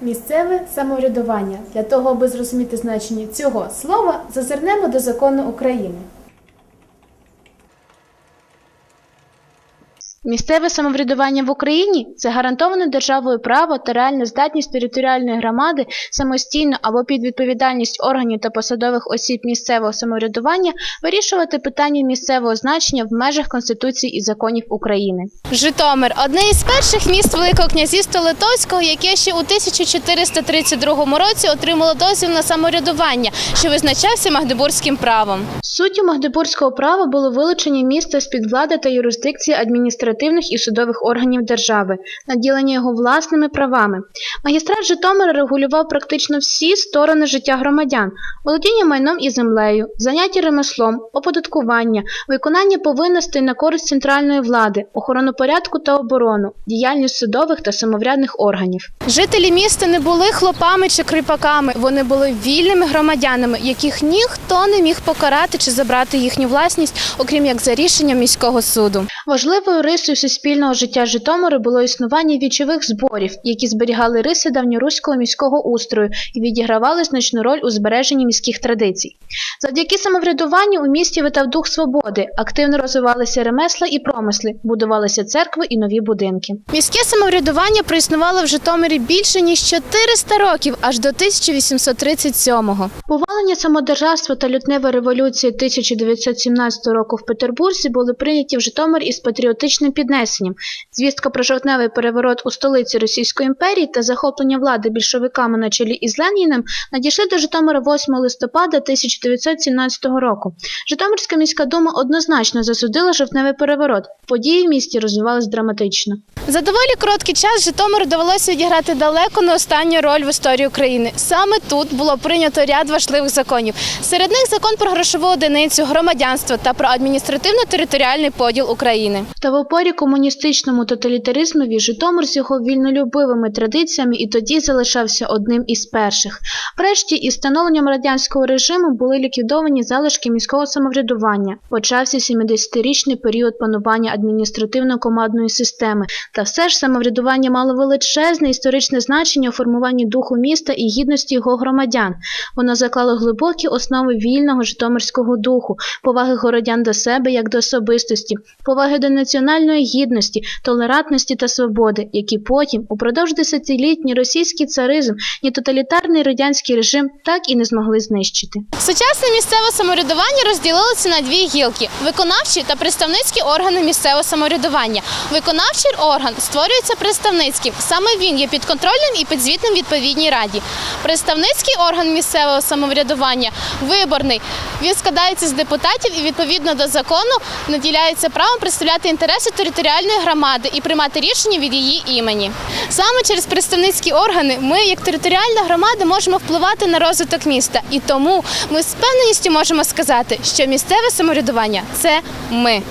Місцеве самоврядування. Для того, аби зрозуміти значення цього слова, зазирнемо до закону України. Місцеве самоврядування в Україні це гарантоване державою право та реальна здатність територіальної громади самостійно або під відповідальність органів та посадових осіб місцевого самоврядування вирішувати питання місцевого значення в межах Конституції і законів України. Житомир одне із перших міст Великого князівства Литовського, яке ще у 1432 році отримало дозвіл на самоврядування, що визначався Магдебурзьким правом. Суттю Магдебурзького права було вилучення міста з-під влади та юрисдикції адміністративних і судових органів держави, наділення його власними правами. Магістрат Житомира регулював практично всі сторони життя громадян: володіння майном і землею, заняття ремеслом, оподаткування, виконання повинностей на користь центральної влади, охорону порядку та оборону, діяльність судових та самоврядних органів. Жителі міста не були хлопами чи кріпаками, вони були вільними громадянами, яких ніхто не міг покарати чи забрати їхню власність, окрім як за рішенням міського суду. Важливою рисою суспільного життя Житомира було існування вічових зборів, які зберігали риси давньоруського міського устрою і відігравали значну роль у збереженні міських традицій. Завдяки самоврядуванню у місті витав дух свободи, активно розвивалися ремесла і промисли, будувалися церкви і нові будинки. Міське самоврядування проіснувало в Житомирі більше ніж 400 років, аж до 1837-го. Повалення самодержавства та лютнева революція 1917 року в Петербурзі були прийняті в Житомир із патріотичним піднесенням. Звістка про жовтневий переворот у столиці Російської імперії та захоплення влади більшовиками на чолі із Леніним надійшли до Житомира 8 листопада 1917 року. Житомирська міська дума однозначно засудила жовтневий переворот. Події в місті розвивались драматично. За доволі короткий час Житомиру довелося відіграти далеко не останню роль в історії України. Саме тут було прийнято ряд важливих законів. Серед них закон про грошову одиницю, громадянство та про адміністративно-територіальний поділ України. Та в опорі комуністичному тоталітаризмові Житомир з його вільнолюбивими традиціями і тоді залишався одним із перших. Врешті, із становленням радянського режиму були ліквідовані залишки міського самоврядування. Почався 70-річний період панування адміністративно-командної системи. Та все ж самоврядування мало величезне історичне значення у формуванні духу міста і гідності його громадян. Воно заклало глибокі основи вільного житомирського духу, поваги городян до себе як до особистості, поваги до національної гідності, толерантності та свободи, які потім, упродовж десятиліть, ні російський царизм, ні тоталітарний радянський режим так і не змогли знищити. Сучасне місцеве самоврядування розділилося на дві гілки: виконавчі та представницькі органи місцевого самоврядування. Виконавчий орган створюється представницьким. Саме він є підконтрольним і підзвітним відповідній раді. Представницький орган місцевого самоврядування виборний. Він складається з депутатів і відповідно до закону наділяється правом представляти інтереси територіальної громади і приймати рішення від її імені. Саме через представницькі органи ми, як територіальна громада, можемо впливати на розвиток міста. І тому ми з певненістю можемо сказати, що місцеве самоврядування це ми.